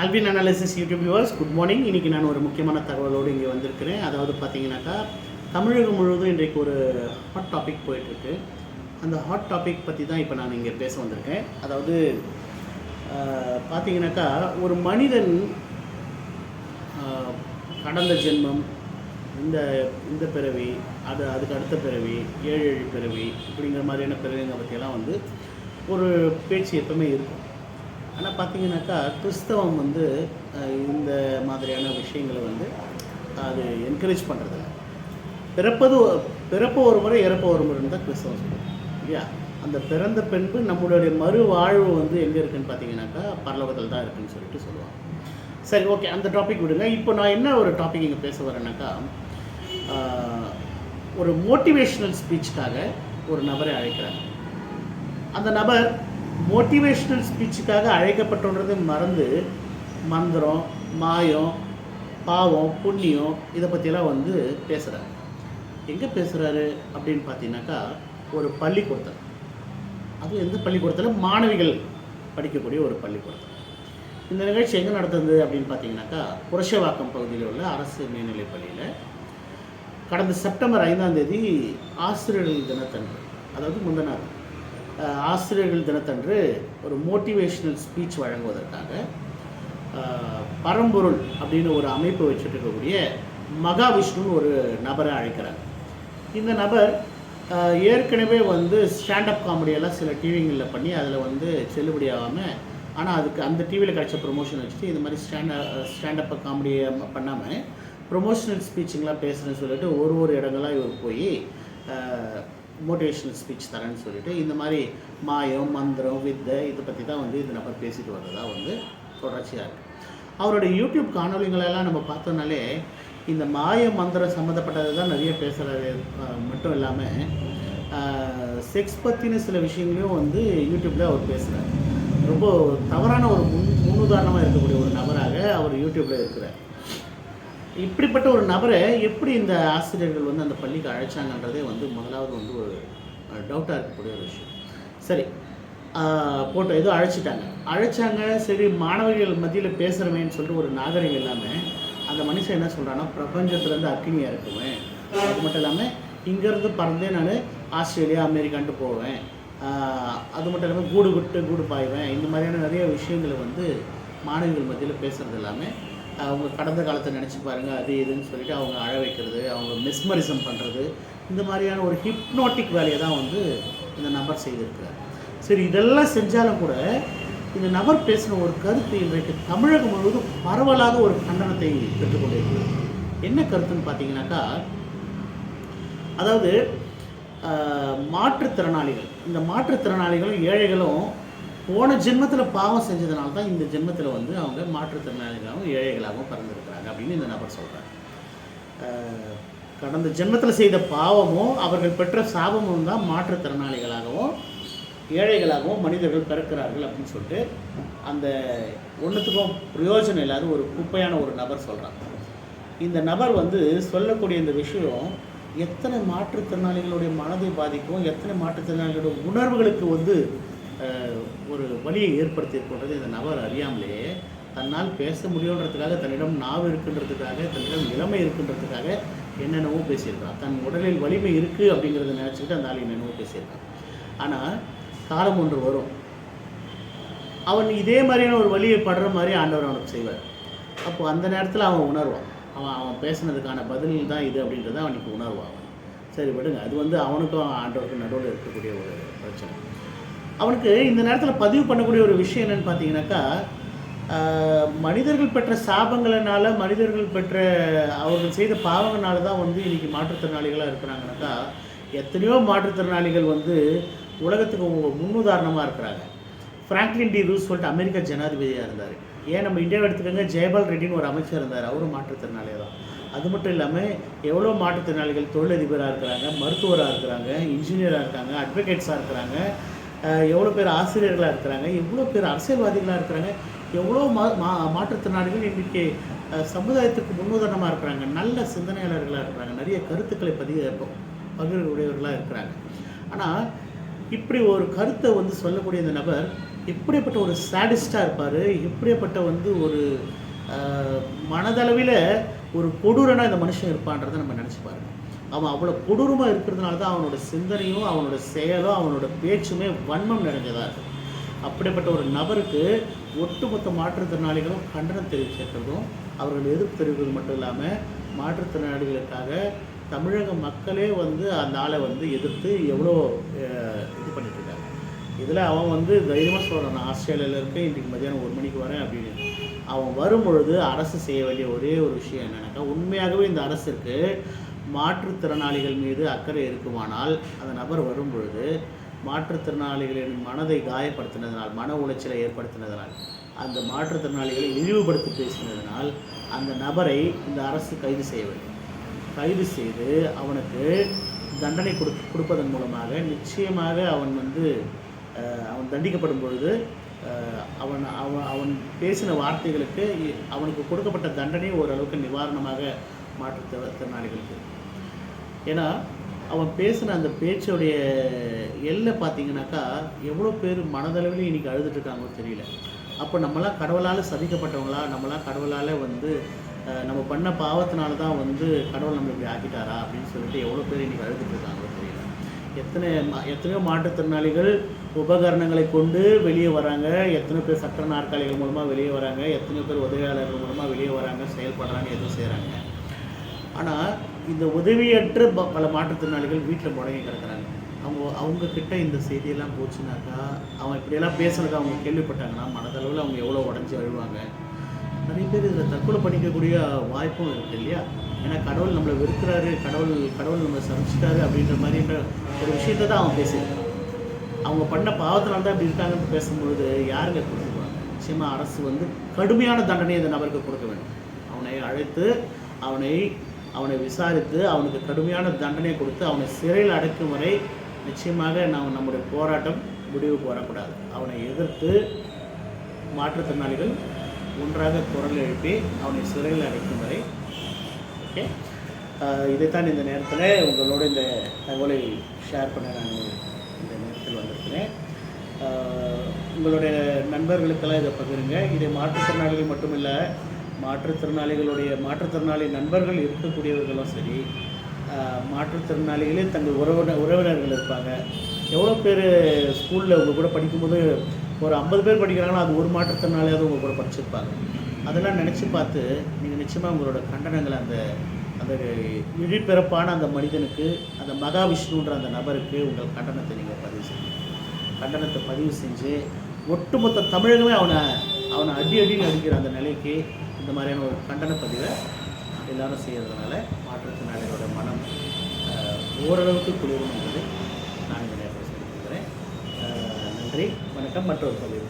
Alvin analysis YouTube viewers good morning இன்றைக்கி நான் ஒரு முக்கியமான தகவலோடு இங்கே வந்திருக்கிறேன். அதாவது பார்த்தீங்கன்னாக்கா தமிழகம் முழுவதும் இன்றைக்கு ஒரு ஹாட் டாபிக் போயிட்டுருக்கு. அந்த ஹாட் டாபிக் பற்றி தான் இப்போ நான் இங்கே பேச வந்திருக்கேன். அதாவது பார்த்தீங்கன்னாக்கா ஒரு மனிதன் கடந்த ஜென்மம் இந்த இந்த பிறவி அது அதுக்கு அடுத்த பிறவி ஏழு ஏழு பிறவி இப்படிங்கிற மாதிரியான பிறவிங்க பற்றியெல்லாம் வந்து ஒரு பேச்சு எப்பவுமே இருக்கும். ஆனால் பார்த்தீங்கன்னாக்கா கிறிஸ்தவம் வந்து இந்த மாதிரியான விஷயங்களை வந்து அது என்கரேஜ் பண்ணுறதில்ல பிறப்பது பிறப்பு ஒரு முறை இறப்பு ஒரு முறைன்னு தான் கிறிஸ்தவம் சொல்லுது இல்லையா? அந்த பிறந்த பின்பு நம்மளுடைய மறு வாழ்வு வந்து எங்கே இருக்குன்னு பார்த்தீங்கன்னாக்கா பரலோகத்தில் தான் இருக்குன்னு சொல்லிட்டு சொல்லுவாங்க. சரி ஓகே அந்த டாபிக் விடுங்க. இப்போ நான் என்ன ஒரு டாபிக் இங்கே பேச வரேன்னாக்கா ஒரு மோட்டிவேஷ்னல் ஸ்பீச்சுக்காக ஒரு நபரை அழைக்கிறாங்க. அந்த நபர் மோட்டிவேஷ்னல் ஸ்பீச்சுக்காக அழைக்கப்பட்டோன்றதை மறந்து மந்திரம் மாயம் பாவம் புண்ணியம் இதை பற்றியெல்லாம் வந்து பேசுகிறார் எங்கே பேசுகிறாரு அப்படின்னு பார்த்தீங்கன்னாக்கா ஒரு பள்ளிக்கூடத்தில். அதுவும் எந்த பள்ளிக்கூடத்தில்? மாணவிகள் படிக்கக்கூடிய ஒரு பள்ளிக்கூடத்தில். இந்த நிகழ்ச்சி எங்கே நடந்தது அப்படின்னு பார்த்தீங்கன்னாக்கா புரஷவாக்கம் பகுதியில் உள்ள அரசு மேல்நிலைப் பள்ளியில் கடந்த செப்டம்பர் ஐந்தாம் தேதி ஆசிரியர்கள் தினத்தன்று அதாவது முந்தின ஆசிரியர்கள் தினத்தன்று ஒரு மோட்டிவேஷ்னல் ஸ்பீச் வழங்குவதற்காக பரம்பொருள் அப்படின்னு ஒரு அமைப்பு வச்சுட்டு இருக்கக்கூடிய மகாவிஷ்ணுன்னு ஒரு நபரை அழைக்கிறார். இந்த நபர் ஏற்கனவே வந்து ஸ்டாண்டப் காமெடியெல்லாம் சில டிவிங்களில் பண்ணி அதில் வந்து செல்லுபடி ஆகாமல் ஆனால் அதுக்கு அந்த டிவியில் கிடைச்ச ப்ரொமோஷன் வச்சுட்டு இந்த மாதிரி ஸ்டாண்ட ஸ்டாண்டப் காமெடியை பண்ணாமல் ப்ரொமோஷனல் ஸ்பீச்சுங்களாம் பேசுகிறேன்னு சொல்லிட்டு ஒரு ஒரு இடங்களாக இவர் போய் மோட்டிவேஷனல் ஸ்பீச் தரேன்னு சொல்லிட்டு இந்த மாதிரி மாயம் மந்திரம் வித்தை இதை பற்றி தான் வந்து இந்த நபர் பேசிட்டு வர்றதா வந்து தொடர்ச்சியாக இருக்குது அவருடைய யூடியூப் காணொலிகளெல்லாம் நம்ம பார்த்தோம்னாலே இந்த மாய மந்திரம் சம்மந்தப்பட்டது தான் நிறைய பேசுகிறது மட்டும் இல்லாமல் செக்ஸ் பற்றின சில விஷயங்களையும் வந்து யூடியூப்பில் அவர் பேசுகிறார் ரொம்ப தவறான ஒரு முன் முன்னுதாரணமாக இருக்கக்கூடிய ஒரு நபராக அவர் யூடியூப்பில் இருக்கிறார். இப்படிப்பட்ட ஒரு நபரை எப்படி இந்த ஆசிரியர்கள் வந்து அந்த பள்ளிக்கு அழைச்சாங்கன்றதே வந்து முதலாவது வந்து ஒரு டவுட்டாக இருக்கக்கூடிய ஒரு விஷயம். சரி போட்டோ ஏதோ அழைச்சிட்டாங்க. அழைச்சாங்க சரி மாணவர்கள் மத்தியில் பேசுகிறவேன்னு சொல்லிட்டு ஒரு நாகரிகம் இல்லாமல் அந்த மனுஷன் என்ன சொல்கிறான்னா பிரபஞ்சத்துலேருந்து அக்னியாக இருக்குவேன் அது மட்டும் இல்லாமல் இங்கேருந்து பறந்தே நான் ஆஸ்திரேலியா அமெரிக்கான்ட்டு போவேன். அது மட்டும் இல்லாமல் கூடு விட்டு கூடு பாய்வேன். இந்த மாதிரியான நிறைய விஷயங்களை வந்து மாணவிகள் மத்தியில் பேசுகிறது இல்லாமல் அவங்க கடந்த காலத்தை நினச்சி பாருங்கள் அது இதுன்னு சொல்லிட்டு அவங்க அழ வைக்கிறது அவங்க மெஸ்மரிசம் பண்ணுறது இந்த மாதிரியான ஒரு ஹிப்னோட்டிக் வேலையை தான் வந்து இந்த நபர் செய்திருக்கிறார். சரி இதெல்லாம் செஞ்சாலும் கூட இந்த நபர் பேசின ஒரு கருத்து இன்றைக்கு தமிழகம் முழுவதும் பரவலாக ஒரு கண்டனத்தை பெற்றுக்கொண்டிருக்கிறது என்ன கருத்துன்னு பார்த்தீங்கன்னாக்கா அதாவது மாற்றுத்திறனாளிகள் இந்த மாற்றுத்திறனாளிகளும் ஏழைகளும் போன ஜென்மத்தில் பாவம் செஞ்சதுனால தான் இந்த ஜென்மத்தில் வந்து அவங்க மாற்றுத்திறனாளிகளாகவும் ஏழைகளாகவும் பிறந்திருக்கிறாங்க அப்படின்னு இந்த நபர் சொல்கிறார் கடந்த ஜென்மத்தில் செய்த பாவமும் அவர்கள் பெற்ற சாபமும் தான் மாற்றுத்திறனாளிகளாகவும் ஏழைகளாகவும் மனிதர்கள் பிறக்கிறார்கள் அப்படின்னு சொல்லிட்டு அந்த ஒன்றுத்துக்கும் பிரயோஜனம் இல்லாத ஒரு குப்பையான ஒரு நபர் சொல்கிறாங்க இந்த நபர் வந்து சொல்லக்கூடிய இந்த விஷயம் எத்தனை மாற்றுத்திறனாளிகளுடைய மனதை பாதிக்கும் எத்தனை மாற்றுத்திறனாளிகளுடைய உணர்வுகளுக்கு வந்து ஒரு வழியை ஏற்படுத்தியிருக்கின்றது இந்த நபர் அறியாமலே தன்னால் பேச முடியுன்றதுக்காக தன்னிடம் நாவு இருக்குன்றதுக்காக தன்னிடம் இளமை இருக்குன்றதுக்காக என்னென்னவோ பேசியிருக்கான் தன் உடலில் வலிமை இருக்குது அப்படிங்கிறத நினச்சிக்கிட்டு அந்த ஆள் என்னென்னவோ பேசியிருக்கான் ஆனால் காலம் ஒன்று வரும். அவன் இதே மாதிரியான ஒரு வழியை படுற மாதிரி ஆண்டவர் அவனுக்கு செய்வார். அப்போ அந்த நேரத்தில் அவன் உணர்வான். அவன் அவன் பேசுனதுக்கான பதில் தான் இது அப்படின்றத அவனுக்கு உணர்வான். சரி விடுங்க. அது வந்து அவனுக்கும் ஆண்டவருக்கும் நடுவில் இருக்கக்கூடிய ஒரு பிரச்சனை. அவனுக்கு இந்த நேரத்தில் பதிவு பண்ணக்கூடிய ஒரு விஷயம் என்னன்னு பார்த்தீங்கன்னாக்கா மனிதர்கள் பெற்ற சாபங்களினால மனிதர்கள் பெற்ற அவர்கள் செய்த பாவங்களால தான் வந்து இன்னைக்கு மாற்றுத்திறனாளிகளாக இருக்கிறாங்கனாக்கா எத்தனையோ மாற்றுத்திறனாளிகள் வந்து உலகத்துக்கு முன்னுதாரணமாக இருக்கிறாங்க. ஃப்ராங்க்லின் டி ரூஸ்வெல்ட் அமெரிக்க ஜனாதிபதியாக இருந்தார். ஏன் நம்ம இந்தியாவை எடுத்துக்கோங்க ஜெயபால் ரெட்டின்னு ஒரு அமைச்சர் இருந்தார். அவரும் மாற்றுத்திறனாளி தான் அது மட்டும் இல்லாமல் எவ்வளோ மாற்றுத்திறனாளிகள் தொழிலதிபராக இருக்கிறாங்க மருத்துவராக இருக்கிறாங்க இன்ஜினியராக இருக்காங்க அட்வொகேட்ஸாக இருக்கிறாங்க எவ்வளோ பேர் ஆசிரியர்களாக இருக்கிறாங்க எவ்வளோ பேர் அரசியல்வாதிகளாக இருக்கிறாங்க எவ்வளோ மா மா மாற்றுத்திறனாளிகள் இன்றைக்கி சமுதாயத்துக்கு முன்னுதாரணமாக இருக்கிறாங்க நல்ல சிந்தனையாளர்களாக இருக்கிறாங்க நிறைய கருத்துக்களை பதிய பகிர்வுடையவர்களாக இருக்கிறாங்க. ஆனால் இப்படி ஒரு கருத்தை வந்து சொல்லக்கூடிய இந்த நபர் எப்படிப்பட்ட ஒரு சாடிஸ்டாக இருப்பார் எப்படிப்பட்ட வந்து ஒரு மனதளவில் ஒரு கொடூரனா இந்த மனுஷன் இருப்பான்றதை நம்ம நினச்சி பாருங்க. அவன் அவ்வளோ கொடூரமாக இருக்கிறதுனால தான் அவனோட சிந்தனையும் அவனோட செயலும் அவனோட பேச்சுமே வன்மம் நிறைஞ்சதாக இருக்கும் அப்படிப்பட்ட ஒரு நபருக்கு ஒட்டுமொத்த மாற்றுத்திறனாளிகளும் கண்டனம் தெரிவிச்சிருக்கிறதும் அவர்கள் எதிர்ப்பு தெரிவிக்கிறது மட்டும் இல்லாமல் மாற்றுத்திறனாளிகளுக்காக தமிழக மக்களே வந்து அந்த ஆளை வந்து எதிர்த்து எவ்வளோ இது பண்ணிட்டு இதில் அவன் வந்து தைரியமாக சொல்கிறான் நான் ஆஸ்திரேலியாவில் இருக்கேன் இன்றைக்கு மதியானம் ஒரு மணிக்கு வரேன் அப்படின்னு. அவன் வரும்பொழுது அரசு செய்ய வேண்டிய ஒரே ஒரு விஷயம் என்னென்னாக்கா உண்மையாகவே இந்த அரசுக்கு மாற்றுத்திறனாளிகள் மீது அக்கறை இருக்குமானால் அந்த நபர் வரும்பொழுது மாற்றுத்திறனாளிகளின் மனதை காயப்படுத்தினதனால் மன உளைச்சலை ஏற்படுத்தினதனால் அந்த மாற்றுத்திறனாளிகளை இழிவுபடுத்தி பேசினதனால் அந்த நபரை இந்த அரசு கைது செய்ய வேண்டும். கைது செய்து அவனுக்கு தண்டனை கொடு கொடுப்பதன் மூலமாக நிச்சயமாக அவன் வந்து அவன் தண்டிக்கப்படும் பொழுது அவன் அவன் அவன் பேசின வார்த்தைகளுக்கு இ- அவனுக்கு கொடுக்கப்பட்ட தண்டனை ஓரளவுக்கு நிவாரணமாக மாற்றுத்திற- திறனாளிகளுக்கு ஏன்னா அவன் பேசின அந்த பேச்சோடைய எல்லை பார்த்தீங்கன்னாக்கா எவ்வளோ பேர் மனதளவில் இன்னைக்கு அழுதுட்டுருக்காங்களோ தெரியல. அப்போ நம்மளாம் கடவுளால் சதிக்கப்பட்டவங்களா நம்மளாம் கடவுளால் வந்து நம்ம பண்ண பாவத்தினால தான் வந்து கடவுள் நம்மளை இப்படி ஆக்கிட்டாரா அப்படின்னு சொல்லிட்டு எவ்வளோ பேர் இன்றைக்கி அழுதுட்டுருக்காங்களோ தெரியல. எத்தனை எத்தனையோ மாற்றுத்திறனாளிகள் உபகரணங்களை கொண்டு வெளியே வராங்க. எத்தனை பேர் சக்கர நாற்காலிகள் மூலமாக வெளியே வராங்க. எத்தனை பேர் உதவியாளர்கள் மூலமாக வெளியே வராங்க செயல்படுறாங்க எதுவும் செய்கிறாங்க ஆனால் இந்த உதவியற்ற ப- பல மாற்றுத்திறனாளிகள் வீட்டில் முடங்கி கிடக்குறாங்க. அவங்க அவங்கக்கிட்ட இந்த செய்தியெல்லாம் போச்சுனாக்கா அவன் இப்படியெல்லாம் பேசுனது அவங்க கேள்விப்பட்டாங்கன்னா மனதளவில் அவங்க எவ்வளோ உடஞ்சி அழுவாங்க. நிறைய பேர் இதில் தற்கொலை பண்ணிக்கக்கூடிய வாய்ப்பும் இருக்குது இல்லையா? ஏன்னா கடவுள் நம்மளை வெறுக்கிறாரு கடவுள் கடவுள் நம்மளை சமைச்சிட்டாரு அப்படின்ற மாதிரின்ற ஒரு விஷயத்தை தான் அவன் பேசியிருக்கான். அவங்க பண்ண பாவத்தினால தான் இப்படி இருக்காங்கன்னு பேசும்பொழுது யாருங்க கொடுத்துருவாங்க? நிச்சயமாக அரசு வந்து கடுமையான தண்டனை இந்த நபருக்கு கொடுக்க வேண்டும். அவனை அழைத்து அவனை அவனை விசாரித்து அவனுக்கு கடுமையான தண்டனை கொடுத்து அவனை சிறையில் அடைக்கும் வரை நிச்சயமாக நாம் நம்முடைய போராட்டம் முடிவுக்கு வரக்கூடாது அவனை எதிர்த்து மாற்றுத்திறனாளிகள் ஒன்றாக குரல் எழுப்பி அவனை சிறையில் அடைக்கும் வரை ஓகே இதைத்தான் இந்த நேரத்தில் உங்களோட இந்த தகவலை ஷேர் பண்ண நான் இந்த நேரத்தில் வந்திருக்கிறேன். உங்களுடைய நண்பர்களுக்கெல்லாம் இதை பகிருங்க. இதை மாற்றுத்திறனாளிகள் மட்டும் இல்லை மாற்றுத்திறனாளிகளுடைய மாற்றுத்திறனாளி நண்பர்கள் இருக்கக்கூடியவர்களும் சரி மாற்றுத்திறனாளிகளே தங்கள் உறவினர் உறவினர்கள் இருப்பாங்க. எவ்வளோ பேர் ஸ்கூலில் உங்கள் கூட படிக்கும்போது ஒரு ஐம்பது பேர் படிக்கிறாங்களோ அது ஒரு மாற்றுத்திறனாளியாவது உங்கள் கூட படிச்சிருப்பாங்க. அதெல்லாம் நினச்சி பார்த்து நீங்கள் நிச்சயமாக உங்களோட கண்டனங்களை அந்த அந்த இழிப்பிறப்பான அந்த மனிதனுக்கு அந்த மகாவிஷ்ணுன்ற அந்த நபருக்கு உங்கள் கண்டனத்தை நீங்கள் பதிவு செய்யுங்க கண்டனத்தை பதிவு செஞ்சு ஒட்டுமொத்த தமிழகமே அவனை அவனை அடி அடின்னு அடிக்கிற அந்த நிலைக்கு இந்த மாதிரியான ஒரு கண்டன பதிவை எல்லாரும் செய்கிறதுனால மாற்றுத்திறனாளிகளோட மனம் ஓரளவுக்கு குளிரும் என்பது நான் இந்த நேரத்தில் சொல்லியிருக்கிறேன் நன்றி. வணக்கம். மற்றொரு பதிவு